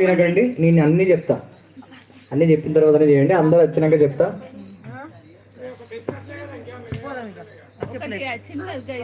వినకండి నేను అన్ని చెప్తా. అన్ని చెప్పిన తర్వాతనే చేయండి అందరూ వచ్చినాక చెప్తా. ఒకటి చిన్నదిగా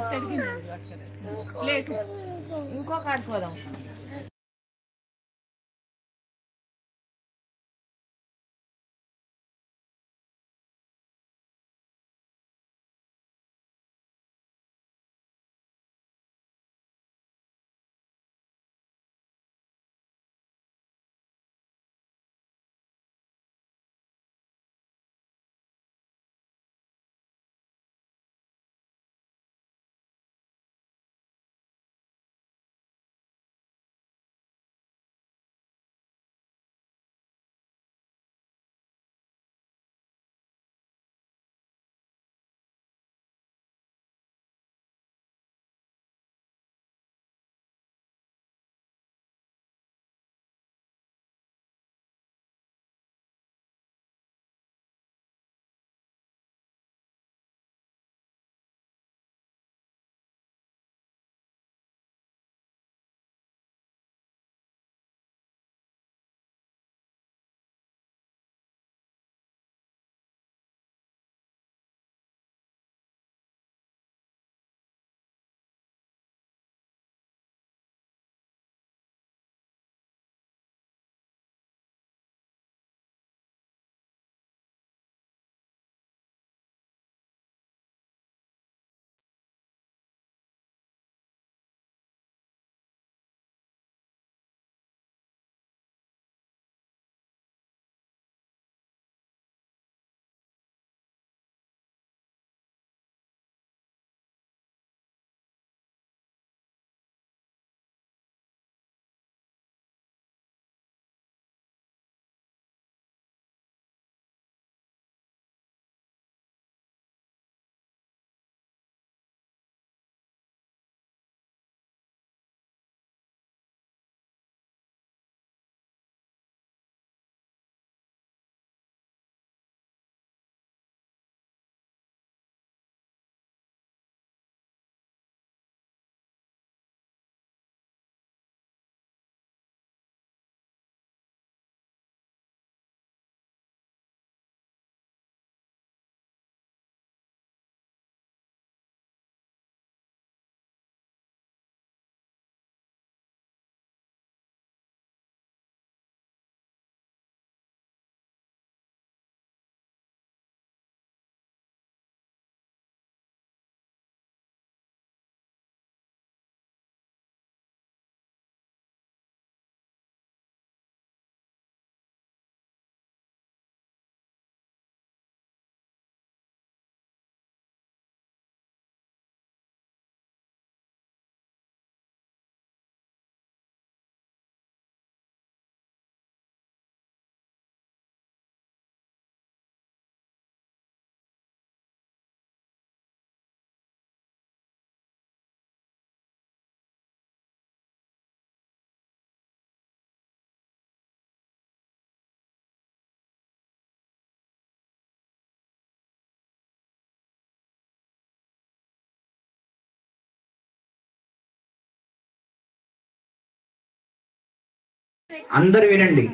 అందరు వినండి.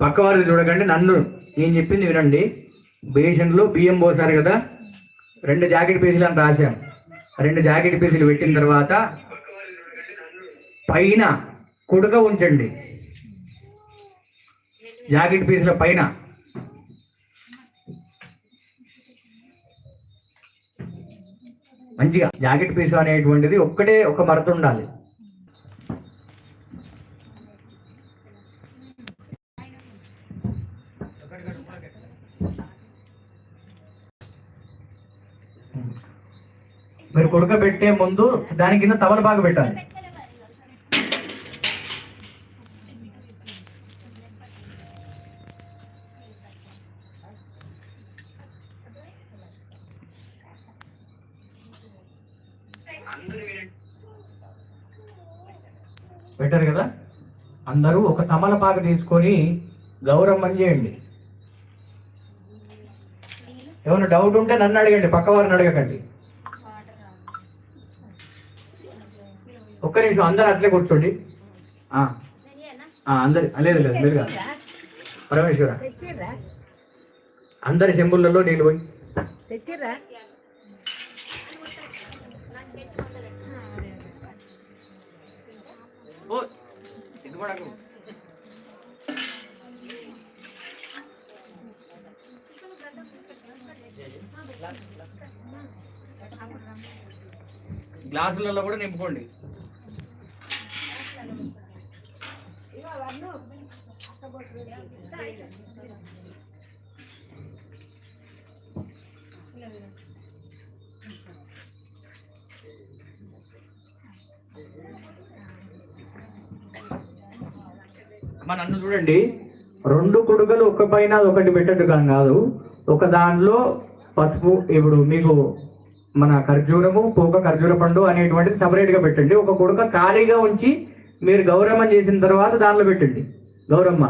పక్కవారిని చూడకండి నన్ను నేను చెప్పింది వినండి. బేషన్లో బియ్యం పోసారు కదా రెండు జాకెట్ పీసులు అని రాశాం. రెండు జాకెట్ పీసులు పెట్టిన తర్వాత పైన కుడక ఉంచండి. జాకెట్ పీసుల పైన. మంచిగా జాకెట్ పీసు అనేటువంటిది ఒక్కటే ఒక మరత ఉండాలి. మీరు ఉడకబెట్టే ముందు దాని కింద తవల బాగా పెట్టాలి. పెట్టారు కదా? అందరూ ఒక తమలపాక తీసుకొని గౌరవం చేయండి. ఏమైనా డౌట్ ఉంటే నన్ను అడగండి పక్క వారిని అడగకండి. నిమిషం అందరూ అట్లే కూర్చోండి. ఆ, ఆ, అందరి లేదు లేదు మీరుగా పరమేశ్వర. అందరి చెంబులలో నీళ్ళు పోయి. గ్లాసులలో కూడా నింపుకోండి. అమ్మ నన్ను చూడండి. రెండు కొడుకలు ఒక పైన ఒకటి పెట్టట్టు కాదు. ఒక దాంట్లో పసుపు ఇప్పుడు మీకు మన ఖర్జూరము పోక ఖర్జూర పండు అనేటువంటిది సపరేట్గా పెట్టండి. ఒక కొడుక ఖాళీగా ఉంచి మీరు గౌరమ్మ చేసిన తర్వాత దానిలో పెట్టండి. గౌరమ్మ.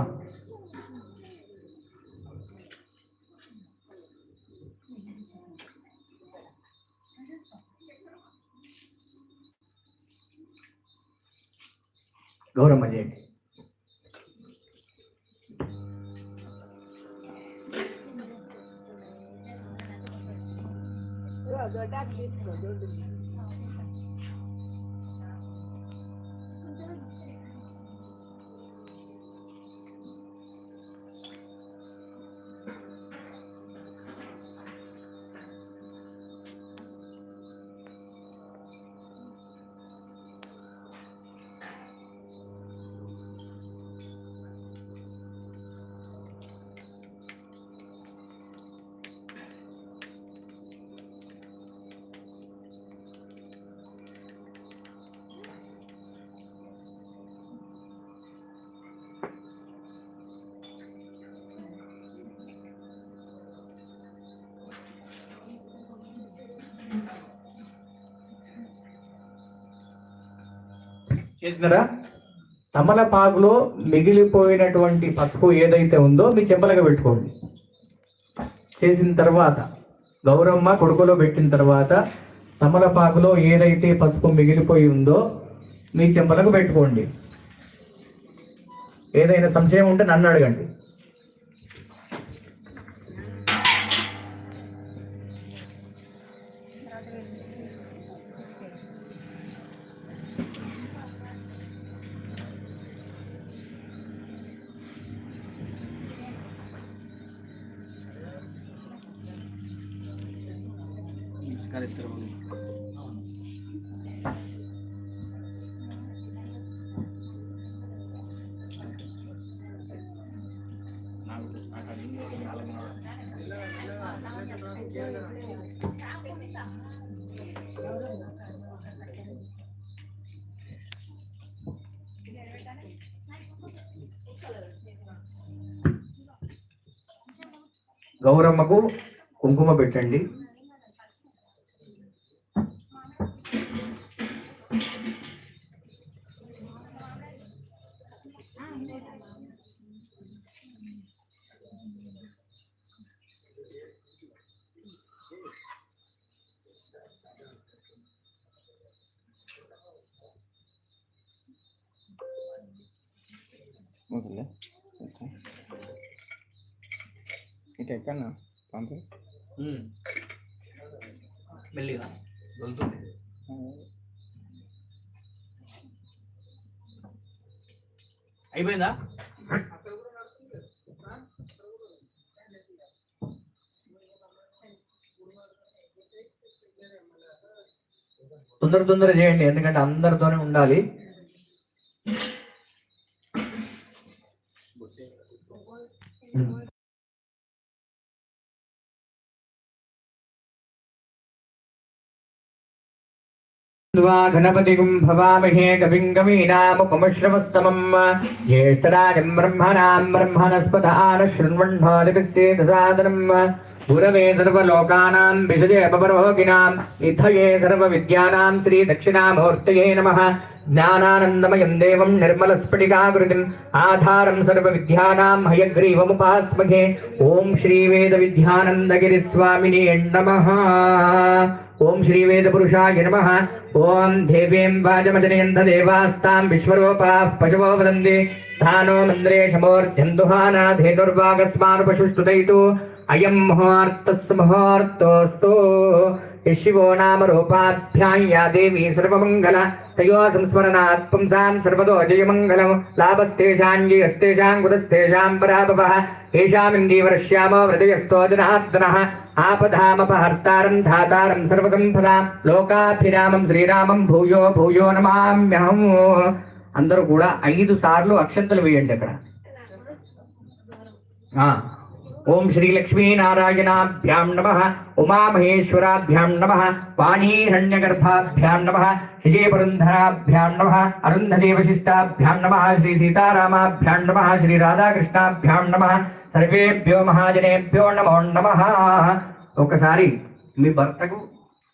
గౌరమ్మ చేయండి. దొడ్డాకు తీసుకో చేసినారా? తమలపాకులో మిగిలిపోయినటువంటి పసుపు ఏదైతే ఉందో మీ చెంపలగా పెట్టుకోండి. చేసిన తర్వాత గౌరమ్మ కొడుకులో పెట్టిన తర్వాత తమలపాకులో ఏదైతే పసుపు మిగిలిపోయి ఉందో మీ చెంపలకు పెట్టుకోండి. ఏదైనా సంశయం ఉంటే నన్ను అడగండి. గౌరమ్మకు కుంకుమ పెట్టండి. ముసలే ఇటు ఎక్కడన్నా? పంపి? మెల్లిగా. వెళ్తుంది. అయిపోయిందా? తొందర తొందర చేయండి ఎందుకంటే అందరితోనే ఉండాలి. वा गणपतिगुं भवामहे कविं कवीनामुपमश्रवस्तमम् ज्येष्ठराजं ब्रह्मणां ब्रह्मणस्पद आन शृण्वन्नोदिभिस्सेदसादनम् गुरवे सर्वलोकानां विषजे अपरोगिणां निधये सर्वविद्यानां श्रीदक्षिणामूर्तये नमः ज्ञानानन्दमयं देवं निर्मलस्फटिकाकृतिम् आधारं सर्वविद्यानां हयग्रीवमुपास्महे ॐ श्रीवेदविद्यानन्दगिरिस्वामिने नमः ఓం శ్రీ వేద పురుషాయ నమ. ఓం దేవీం వాజమజనయంత దేవాస్తాం విశ్వరూపా పశవో వదంది ధానో మంద్రే శమోర్జందుహానాధేనుర్వాగస్మాన్ పశుష్టుదయితు అయం ముహూర్తస్ ముహూర్తోస్తు శివో నామ రూపాభ్యాం యా దేవీ సర్వమంగళ తయో సంస్మరణాత్ పుంసాం సర్వదో జయమంగళం లాభస్తేషాం జయస్తేషాం కుతస్తేషాం పరాభవః ఏషామిందీవరశ్యామో హృదయస్తోజనార్దనः ఆపధామపహర్తారం ధాతారం సర్వసంపదాం లోకాభిరామం శ్రీరామం భూయో భూయో నమామ్యహం అందరూ కూడా ఐదు సార్లు అక్షంతలు వేయండి అక్కడ ఆ. ఓం శ్రీలక్ష్మీనారాయణాభ్యాం నమ ఉమామహేశ్వరాభ్యాం నమ వాణీరణ్యగర్భాభ్యాం నమ విజయపురంధరాభ్యాం నమ అరుంధదేవశిష్టాభ్యాం నమ శ్రీ సీతారామాభ్యాం నమ శ్రీ రాధాకృష్ణాభ్యాం నమ సర్వేభ్యో మహాజనేభ్యో నమో నమ. ఒకసారి మీ భర్తకు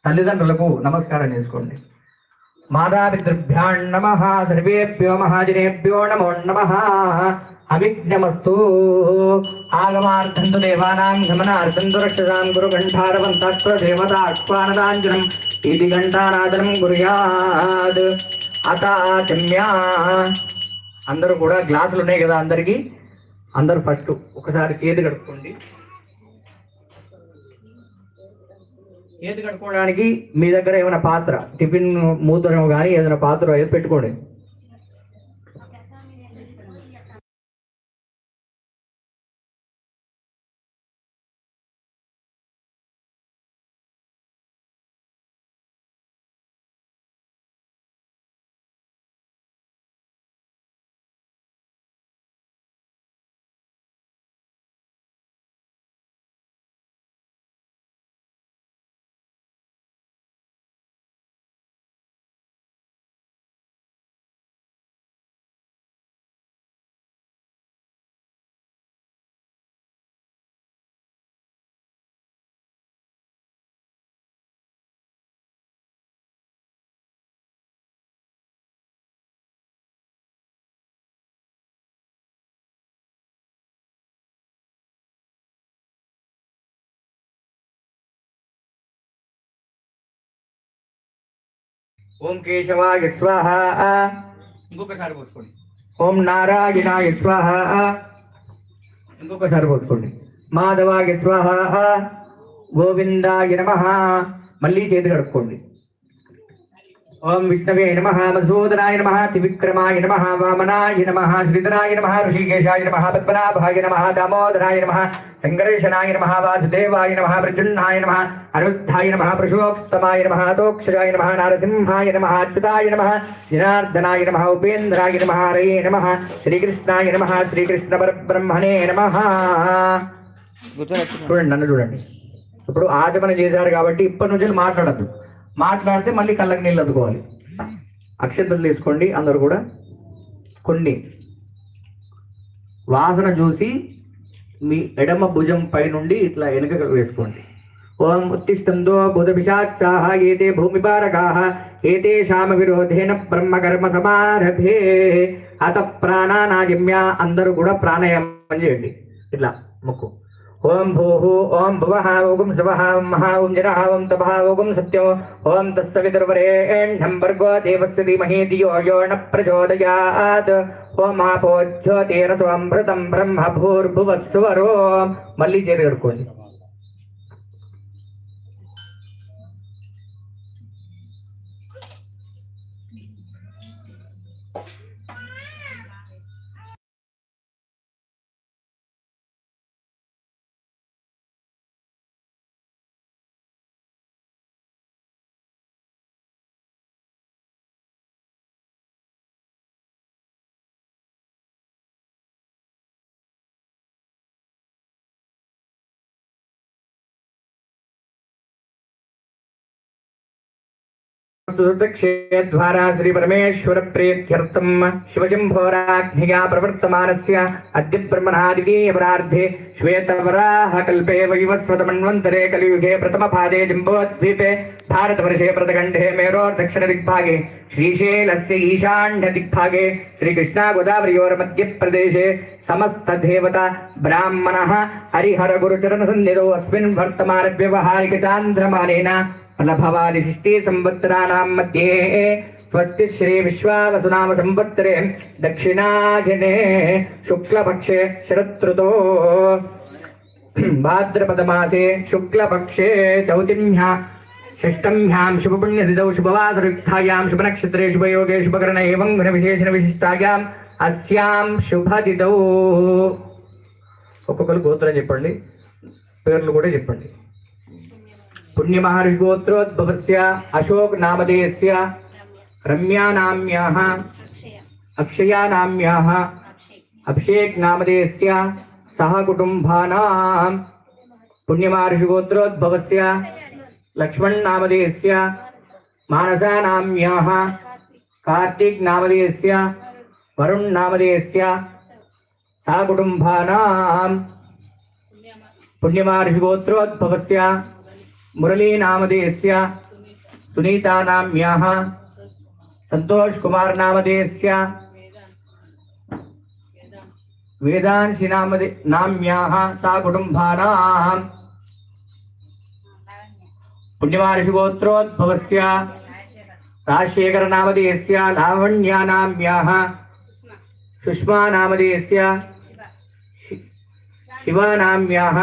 తల్లిదండ్రులకు నమస్కారం చేసుకోండి. మాతాపితృభ్యాం నమ సర్వేభ్యో మహాజనేభ్యో నమో నమ. అవిఘ్నమస్తు ఆగమార్థంతు దేవానాం గమనార్థంతు రక్షసాం గురు గంఠారవంతాత్ర దేవతాక్వానదాంజనం ఇది గంటానాదనం అత అతాచమ్యా అందరూ కూడా గ్లాసులు ఉన్నాయి కదా అందరికి? అందరూ ఫస్ట్ ఒకసారి చేతి కడుక్కోండి. చేతి కడుక్కోవడానికి మీ దగ్గర ఏమైనా పాత్ర? టిఫిన్ మూతనం కానీ ఏదైనా పాత్ర ఏదో పెట్టుకోండి. ఓం కేశవాయ స్వాహ. ఇంకొకసారి పోసుకోండి. ఓం నారాయణాయ స్వాహ. ఇంకొకసారి పోసుకోండి. మాధవాయ స్వాహ. గోవిందాయ నమ. మళ్ళీ చేతి కడుక్కోండి. ఓం విష్ణవే నమ మధుసూదనాయ నమ త్రివిక్రమాయ నమ వామనాయ నమ శ్రీధరాయ నమ ఋషికేశాయ నమ పద్మనాభాయ నమ దామోదరాయ నమ సంకర్షణాయ నమ వాసుదేవాయ నమ ప్రజున్నాయ నమ అరుద్ధాయ నమ పురుషోత్తమాయ నమ తోక్షజాయ నమ నారసింహాయ నమ అచ్యుతాయ నమ జనార్దనాయ నమ ఉపేంద్రాయ నమ హరయే నమ శ్రీకృష్ణాయ నమ శ్రీకృష్ణ పరబ్రహ్మణే నమ చూడండి నన్ను చూడండి. ఇప్పుడు ఆచమన చేశారు కాబట్టి ఇప్పటి నుంచి మాట్లాడద్దు. మాట్లాడితే మళ్ళీ కళ్ళకి నీళ్ళు అద్దుకోవాలి అక్షతలు తీసుకోండి అందరు కూడా కొన్ని. వాసన చూసి మీ ఎడమ భుజం పైనుండి ఇట్లా వెనుక వేసుకోండి. ఓం ఉత్తిష్టందో బుధ పిశాచాహ ఏతే భూమి ఏతే ఏతేషామ విరోధేన బ్రహ్మకర్మ సమారభే. అత ప్రాణానాయమ్య అందరూ కూడా ప్రాణాయామం చేయండి. ఇట్లా ముక్కు. ओम भूहु, ओम भुवः ओगुं शिवः महा ओं जनः ओं तपः ओगुं सत्यो ओम तस्सवितुर्वरेण्यं भर्गो देवस्य धीमहि, धियो यो न प्रचोदयात्। ब्रह्म भूर्भुवः सुवरो मल्लिचेरि क्षेद्वारा श्री परमेश्वर प्रेत्यर्थम शिवशंभोराज्ञया प्रवर्तमानस्य अद्य ब्रह्मणादितीय प्रार्थे श्वेतवराह कल्पे वैवस्वतमन्वन्तरे कलियुगे प्रथमपादे जम्बोद्वीपे भारतवर्षे प्रतखण्डे मेरोर्दक्षिणदिग्भागे अस्मिन् శ్రీకృష్ణా గోదావరియోర్ మధ్య ప్రదేశే సమస్త దేవత బ్రాహ్మణ హరిహర గురుచరణ సన్నిధో అస్మిన్ వర్తమాన వ్యవహారిక చాంద్రమానేన ఫలభవాని షష్ఠీ సంవత్సరాణం మధ్యే స్వస్తి శ్రీ విశ్వావసునామ సంవత్సరే దక్షిణాయనే శుక్లపక్షే శరతృతో భాద్రపదమాసే శుక్లపక్షే చౌతిమ్యా షష్టమ్యాం శుభపుణ్యతిథౌ శుభవాసరుక్తాయాం శుభనక్షత్రే శుభయోగే శుభకరణ ఏవం గుణ విశేషణ విశిష్టాయాం అస్యాం శుభతిథౌ ఒక్కొక్కరు గోత్రం చెప్పండి పేర్లు కూడా చెప్పండి. पुण्य महर्षिगोत्रोद्भवस्य अशोक नामदेयस्य रम्या नाम्याः अक्षया नाम्याः अभिषेक नामदेयस्य सह कुटुम्भानाम् पुण्य पुण्यमहर्षगोत्रोद्भवस्य अशोकनामधेयस्य रम्यानाम्याः, अक्षयानाम्याः, अभिषेकनामधेयस्य सहकुटुम्बानां पुण्यमहर्षिगोत्रोद्भवस्य लक्ष्मणनामधेयस्य मानसानाम्याः, कार्तिकनामधेयस्य वरुणनामधेयस्य सहकुटुम्बानां पुण्यमहर्षिगोत्रोद्भवस्य मुरलीनामदेयस्य सुनीतानाम्याः वेदांशी नाम नाम्या सा कुटुम्बानां पुण्यमानुषिगोत्रोद्भवस्य राजशेखरनामधेयस्य लावण्यानाम्याः सुष्मानामधेयस्य शिवानाम्याः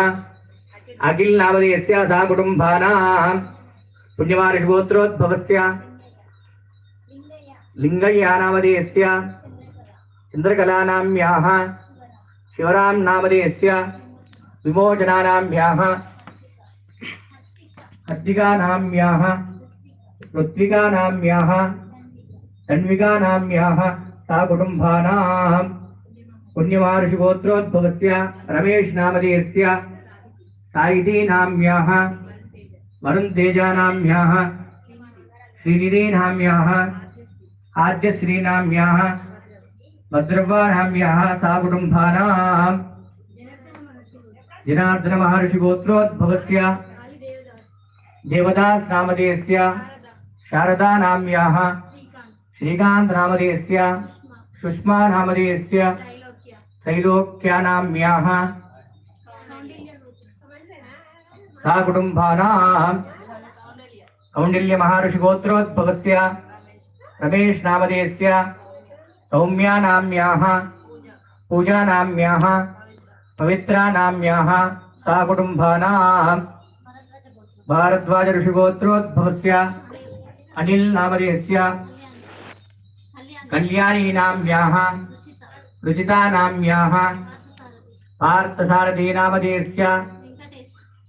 अखिल नावदीयस्य सा कुटुम्बानां पुण्यमारिषगोत्रोद्भवस्य लिङ्गय्या चन्द्रकलानाम्याः शिवराम नामधेयस्य विमोचनानाम्याः हत्तिकानाम्याः ऋत्विकानाम्याः तन्विकानाम्याः सा कुटुम्बानां पुण्यमारुषिगोत्रोद्भवस्य साइदीनाम्याः वरुणतेजानाम्याः श्रीनिधिनाम्याः। आद्यश्रीनाम्याः भद्रव्वानाम्याः साकुटुम्बानाम् जनार्दनमहर्षिगोत्रोद्भवस्य। देवदासनामधेयस्य शारदानाम्याः। श्रीकान्तनामधेयस्य सुष्मानामधेयस्य नाम सा कुटुम्बानाम् कौण्डिल्यमहर्षिगोत्रोद्भवस्य पूजा सौम्यानाम्याः पूजानाम्याः पवित्रानाम्याः सा कुटुम्बानाम् भारद्वाजऋषिगोत्रोद्भवस्य अनिलनामधेयस्य कल्याणीनाम्याः रुचितानाम्याः पार्थसारथीनामधेयस्य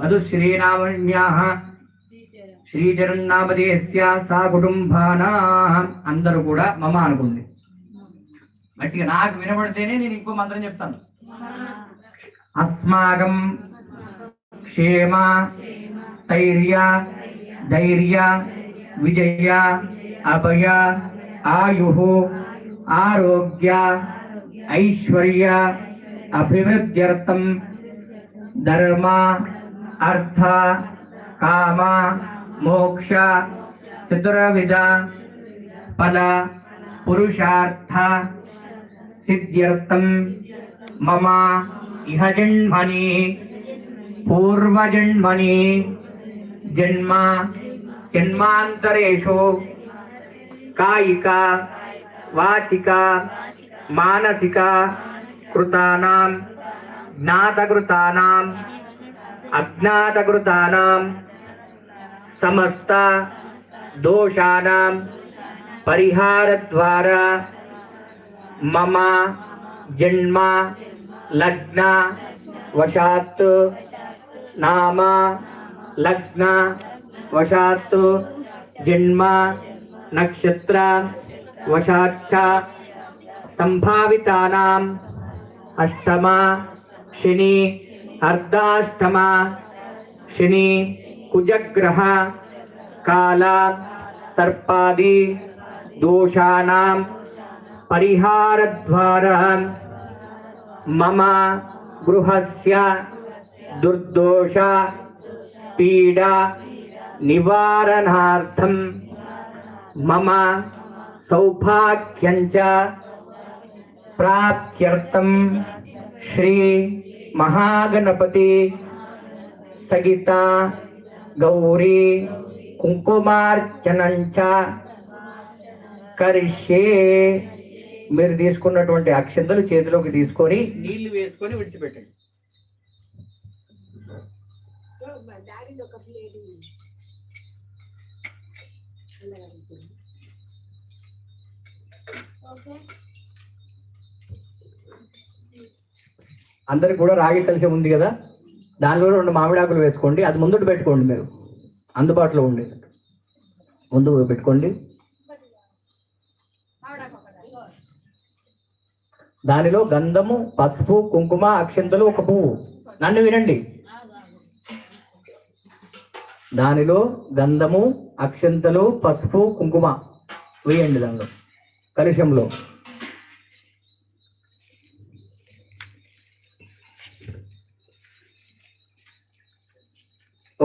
మధుశ్రీనామణ్యాः శ్రీచరణామధేయస్య సా కుటుంబానా అందరూ కూడా మమ అనుకుంది. గట్టిగా నాకు వినబడితేనే నేను ఇంకో మంత్రం చెప్తాను. అస్మాకం క్షేమ స్థైర్య ధైర్య విజయ అభయ ఆయు ఆరోగ్య ఐశ్వర్య అభివృద్ధ్యర్థం ధర్మ అర్థ కామ మోక్ష చతురవిధ ఫల పురుషార్థ సిద్ధ్యర్థం మమ ఇహ జన్మని పూర్వజన్మని జన్మ జన్మాంతరేషు కాయిక వాచిక మానసిక కృతానాం జ్ఞాతకృతానాం अज्ञातकृतानां, समस्ता दोषाणां परिहारद्वारा मम जन्म लग्न वशात्, नाम लग्न वशात्, जन्म नक्षत्र वशाच्छ सम्भावितानाम् अष्टमा शनि अर्धाष्टमा, शनि, कुजग्रह, काला, सर्पादि दोषाणाम परिहार द्वारा मम गृहस्य, दुर्दोष, पीडा, निवारणार्थम, मम सौभाग्यञ्च प्राप्त्यर्थं श्री మహాగణపతి సగిత గౌరీ కుంకుమార్చనంచ కరిష్యే. మీరు తీసుకున్నటువంటి అక్షంతలు చేతిలోకి తీసుకొని నీళ్ళు వేసుకొని విడిచిపెట్టండి. మా అందరికి కూడా రాగి కలిసి ఉంది కదా. దానిలో రెండు మామిడాకులు వేసుకోండి. అది ముందుకు పెట్టుకోండి మీరు. అందుబాటులో ఉండేది ముందు పెట్టుకోండి. దానిలో గంధము పసుపు కుంకుమ అక్షంతలు ఒక పువ్వు. నన్ను వినండి. దానిలో గంధము అక్షంతలు పసుపు కుంకుమ. వేయండి దానిలో. కలుషంలో.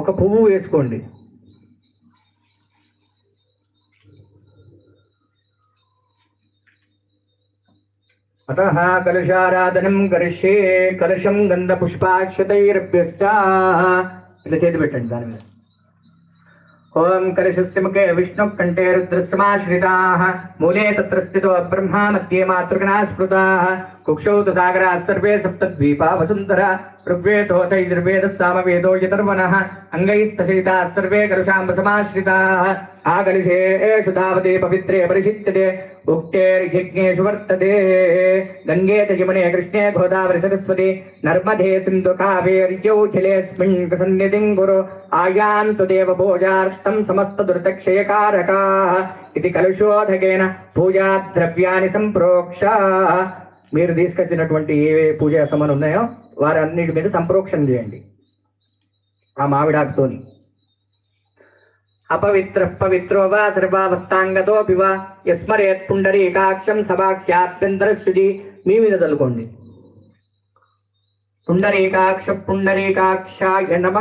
ఒక పువ్వు వేసుకోండి. అత కలుషారాధనం కరిష్యే కలుషం గంధ పుష్పాక్షతైరభ్యశ్చ ఇట్లా చేతి పెట్టండి దాని మీద. ఓం కలశస్య ముఖే విష్ణు కంఠే రుద్రస్మాశ్రితాः మూలే తత్ర స్థితో బ్రహ్మ మధ్యే మాతృగణా స్మృతా. కుక్షౌత సాగరా సర్వే సప్తద్వీపా వసుంధరా ఋగ్వేదోతైర్వేద సామవేదో యతర్వణः అంగైస్తశయితాः సర్వే కలుషాంబసమాశ్రితాः ఆగలిషేషు తావతే పవిత్రే పరిషిచ్యతే ఉక్తేర్యజ్ఞేషు వర్తతే గంగే చ యమునే కృష్ణే గోదావరి సరస్వతి నర్మదే సింధు కావేర్యౌఖిలేస్మిన్ సన్నిధిం గురు ఆయాంతు దేవ భోజార్థం సమస్త దుర్దక్షయకారకాः ఇది కలుషోధకేన పూజా ద్రవ్యాన్ని సంప్రోక్ష మీరు తీసుకొచ్చినటువంటి ఏ పూజ పూజా ఉన్నాయో ఉన్నాయో వారన్నిటి మీద సంప్రోక్షణ చేయండి. ఆ మామిడాకుతోని. అపవిత్ర పవిత్రో వా సర్వావస్థాంగతోపి వా యస్మరేత్ పుండరీకాక్షం సభాఖ్యాభ్యంతర శుచి మీ మీద చల్లుకోండి. పుండరీకాక్ష పుండరీకాక్షాయ నమ.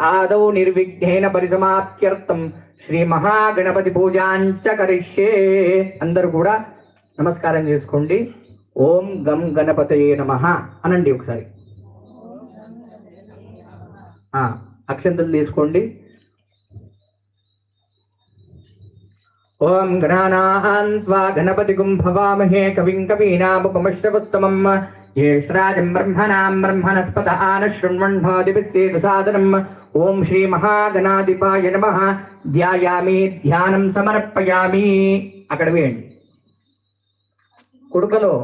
ఆదౌ నిర్విఘ్నేన పరిసమాప్త్యర్థం. శ్రీ మహాగణపతి పూజాంచ కరిష్యే. అందరూ కూడా నమస్కారం చేసుకోండి. ఓం గం గణపతయే నమ అనండి ఒకసారి. అక్షంతలు తీసుకోండి. ఓం గణానాన్ త్వా గణపతిగుం భవామహే కవిం కవీనాముపమశ్రవస్తమం యేష్రాజం బ్రహ్మణాం బ్రహ్మణస్పత ఆన శృణ్వణ్ణోదిభిస్సేతు సాదనం. ఓం శ్రీ మహాగణాధిపాయ నమ. ధ్యాయామి ధ్యానం సమర్పయామి. అక్కడ వేయండి. కుడుకలో